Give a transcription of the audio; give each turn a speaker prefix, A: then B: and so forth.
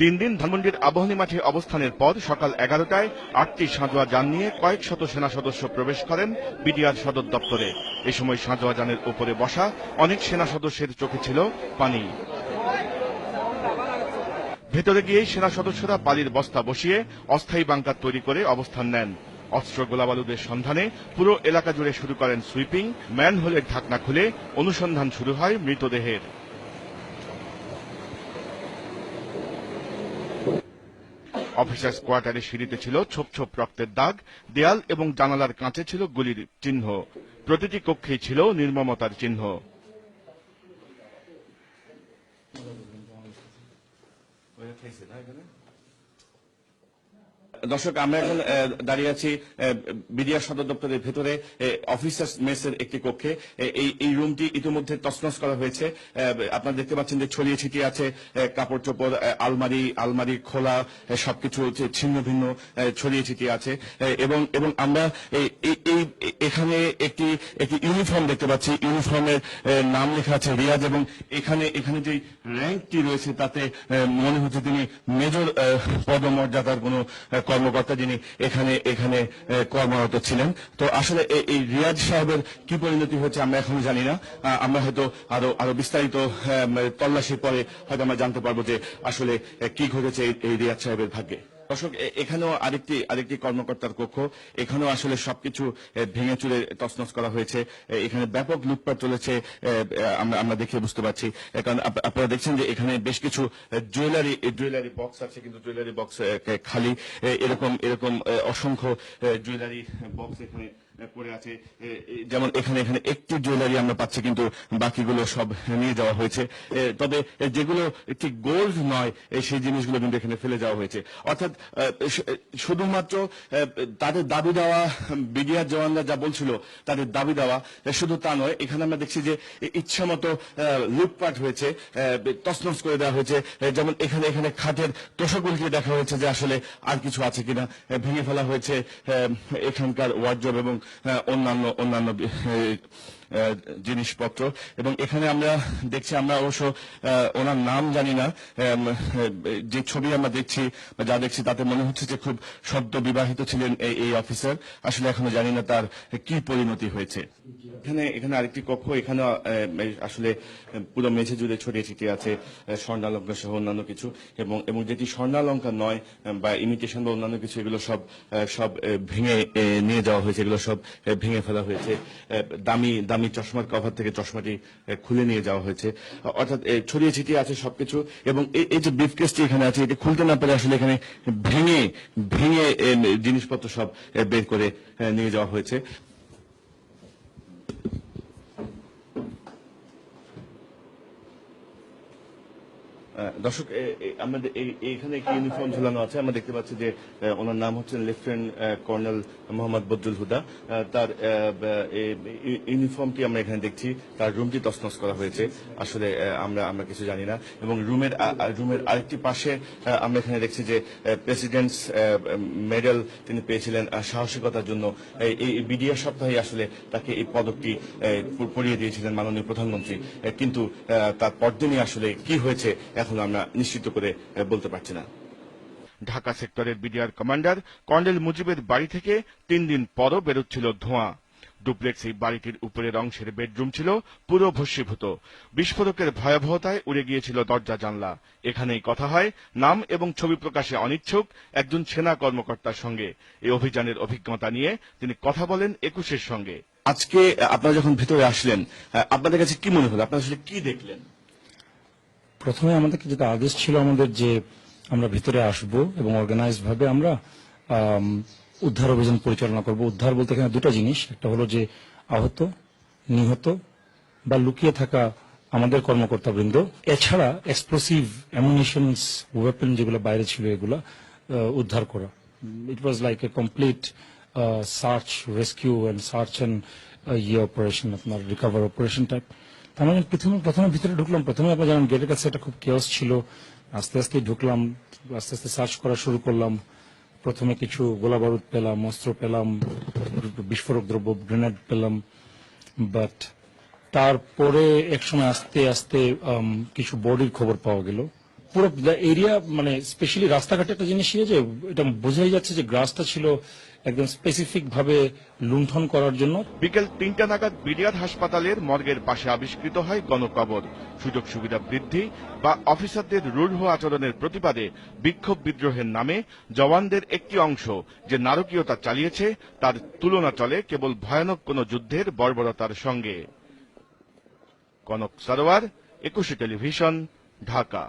A: তিন দিন ধানমন্ডির আবহনী মাঠে অবস্থানের পর সকাল এগারোটায় আটটি সাঁজোয়া যান নিয়ে কয়েক শত সেনা সদস্য প্রবেশ করেন বিডিআর সদর দপ্তরে। এ সময় সাঁজোয়া যানের উপরে বসা অনেক সেনা সদস্যের চোখে ছিল পানি। ভেতরে গিয়েই সেনা সদস্যরা বালির বস্তা বসিয়ে অস্থায়ী বাংকার তৈরি করে অবস্থান নেন। অস্ত্র গোলাবারুদের সন্ধানে পুরো এলাকা জুড়ে শুরু করেন সুইপিং, ম্যানহোলের ঢাকনা খুলে অনুসন্ধান শুরু হয় মৃতদেহের। অফিসার্স কোয়ার্টারের সিঁড়িতে ছিল ছোপ ছোপ রক্তের দাগ, দেয়াল এবং জানালার কাঁচে ছিল গুলির চিহ্ন। প্রতিটি কক্ষেই ছিল নির্মমতার চিহ্ন। দর্শক, আমরা এখন দাঁড়িয়ে আছি বিডিআর সদর দপ্তরের ভেতরে। অফিসার্স মেসের একটি কক্ষে। এই এই রুমটি ইতিমধ্যে তছনছ করা হয়েছে। আপনারা দেখতে পাচ্ছেন যে ছড়িয়ে ছিটিয়ে আছে কাপড় চোপড় আলমারি আলমারি খোলা সবকিছু ছিন্ন ভিন্ন ছড়িয়ে ছিটিয়ে আছে। এবং এবং আমরা এই- এখানে একটি একটি ইউনিফর্ম দেখতে পাচ্ছি। ইউনিফর্মের নাম লেখা আছে রিয়াজ এবং এখানে এখানে যে র্যাঙ্কটি রয়েছে তাতে মনে হচ্ছে তিনি মেজর পদমর্যাদার কোনো কর্মকর্তা যিনি এখানে এখানে কর্মরত ছিলেন। তো আসলে এই- রিয়াজ সাহেবের কি পরিণতি হয়েছে আমরা এখনও জানি না। আমরা হয়তো আরও আরও বিস্তারিত তল্লাশির পরে হয়তো আমরা জানতে পারব যে আসলে কি ঘটেছে এই রিয়াজ সাহেবের ভাগ্যে। দর্শক এখানেও আরেকটি আরেকটি কর্মকর্তার কক্ষ। এখানেও আসলে সবকিছু ভেঙে চুরে তছনছ করা হয়েছে। এখানে ব্যাপক লুটপাট চলেছে আমরা আমরা দেখে বুঝতে পারছি। কারণ আপ- আপনারা দেখছেন যে এখানে বেশ কিছু জুয়েলারি জুয়েলারি বক্স আছে, কিন্তু জুয়েলারি বক্স খালি। এরকম এরকম অসংখ্য জুয়েলারি বক্স এখানে পড়ে আছে যেমন এখানে এখানে একটি জুয়েলারি আমরা পাচ্ছি, কিন্তু বাকিগুলো সব নিয়ে যাওয়া হয়েছে। তবে যেগুলো একটি গোল্ড নয় সেই জিনিসগুলো কিন্তু এখানে ফেলে যাওয়া হয়েছে। অর্থাৎ শুধুমাত্র তাদের দাবি দেওয়া, বিডিআর জওয়ানরা যা বলছিল, তাদের দাবি দেওয়া শুধু তা নয়, এখানে আমরা দেখছি যে ইচ্ছা মতো লুটপাট হয়েছে তছনছ করে দেওয়া হয়েছে যেমন এখানে এখানে খাটের তোষকগুলিকে দেখা হয়েছে যে আসলে আর কিছু আছে কিনা ভেঙে ফেলা হয়েছে এখানকার ওয়ার্ড্রোব এবং আহ, অন্যান্য অন্যান্য বি- এ, আহ, জিনিসপত্র। এবং এখানে আমরা দেখছি আমরা অবশ্য ওনার নাম জানি না। যে ছবি আমরা দেখছি যা দেখছি তাতে মনে হচ্ছে যে খুব সদ্য বিবাহিত ছিলেন এই অফিসার। আসলে এখনও জানি না তার কি পরিণতি হয়েছে। এখানে এখানে আরেকটি কক্ষ এখানে আসলে পুরো মেঝে জুড়ে ছড়িয়ে ছিটিয়ে আছে আহ, স্বর্ণালঙ্কার সহ অন্যান্য কিছু। এবং এবং যেটি স্বর্ণালঙ্কার নয় বা ইমিটেশন বা অন্যান্য কিছু এগুলো সব সব ভেঙে নিয়ে যাওয়া হয়েছে। এগুলো সব ভেঙে ফেলা হয়েছে। আহ, দামি দামি চশমার কভার থেকে চশমাটি খুলে নিয়ে যাওয়া হয়েছে। অর্থাৎ ছড়িয়ে ছিটিয়ে আছে সবকিছু এবং এই- যে যে ব্রিফকেসটি এখানে আছে, এটি খুলতে না পারে আসলে এখানে ভেঙে ভেঙে জিনিসপত্র সব বের করে নিয়ে যাওয়া হয়েছে। দর্শক আমাদের এইখানে একটি ইউনিফর্ম ঝুলানো আছে। আমরা দেখতে পাচ্ছি যে ওনার নাম হচ্ছেন লেফটেন্যান্ট কর্নেল মোহাম্মদ বদরুল হুদা। তার ইউনিফর্মটি আমরা এখানে দেখছি। তার রুমটি তছনছ করা হয়েছে। আসলে আমরা আমরা কিছু জানি না। এবং রুমের রুমের আরেকটি পাশে আমরা এখানে দেখছি যে প্রেসিডেন্টস মেডেল তিনি পেয়েছিলেন সাহসিকতার জন্য। এই- বিডিআর সপ্তাহে আসলে তাকে এই পদকটি আহ, প- পরিয়ে দিয়েছিলেন মাননীয় প্রধানমন্ত্রী। কিন্তু তার পরদিনই আসলে কি হয়েছে এখন আমরা নিশ্চিত করে বলতে পারছি না। ঢাকা সেক্টরের বিডিআর কমান্ডার কর্নেল মুজিবের বাড়ি থেকে তিন দিন পরও বেরোচ্ছিল ধোঁয়া। ডুপ্লেক্স এই বাড়িটির উপরের অংশের বেডরুম ছিল পুরো ভস্মীভূত। বিস্ফোরকের ভয়াবহতায় উড়ে গিয়েছিল দরজা জানলা। এখানেই কথা হয় নাম এবং ছবি প্রকাশে অনিচ্ছুক একজন সেনা কর্মকর্তার সঙ্গে। এই অভিযানের অভিজ্ঞতা নিয়ে তিনি কথা বলেন একুশের সঙ্গে। আজকে আপনারা যখন ভিতরে আসলেন আপনাদের কাছে কি মনে হলো? আপনারা আসলে কি দেখলেন?
B: প্রথমে আমাদেরকে যেটা আদেশ ছিল আমাদের যে আমরা ভিতরে আসব এবং অর্গানাইজ ভাবে আমরা উদ্ধার অভিযান পরিচালনা করব। উদ্ধার বলতে এখানে দুটো জিনিস। একটা হলো যে আহত, নিহত বা লুকিয়ে থাকা আমাদের কর্মকর্তা বৃন্দ এছাড়া এক্সপ্লোসিভ অ্যামুনিশনস ওয়েপন যেগুলো বাইরে ছিল এগুলো উদ্ধার করা। It was like a complete search rescue and search and ইয়ে অপারেশন আপনার রিকভার অপারেশন টাইপ আমরা মানে প্রথমে প্রথমে ভিতরে ঢুকলাম, প্রথমে আপনার জানেন গেটের কাছে একটা খুব কেস ছিল। আস্তে আস্তে ঢুকলাম, আস্তে আস্তে সার্চ করা শুরু করলাম। প্রথমে কিছু গোলা বারুদ পেলাম, অস্ত্র পেলাম, বিস্ফোরক দ্রব্য গ্রেনেড পেলাম। বাট তারপরে একসময় আস্তে আস্তে কিছু বডির খবর পাওয়া গেল। পুরো এরিয়া মানে স্পেশালি রাস্তাঘাটে একটা জিনিস ইয়ে যে, এটা বোঝাই যাচ্ছে যে গ্রাসটা ছিল একদম স্পেসিফিক ভাবে লুণ্ঠন করার জন্য।
A: বিকেল তিনটা নাগাদ বিডিআর হাসপাতালের মর্গের পাশে আবিষ্কৃত হয় গণকবর। সুযোগ সুবিধা বৃদ্ধি বা অফিসারদের রূঢ় আচরণের প্রতিবাদে বিক্ষোভ বিদ্রোহের নামে জওয়ানদের একটি অংশ যে নারকীয়তা চালিয়েছে, তার তুলনা চলে কেবল ভয়ানক কোনো যুদ্ধের বর্বরতার সঙ্গে। কনক সরোয়ার, একুশে টেলিভিশন, ঢাকা।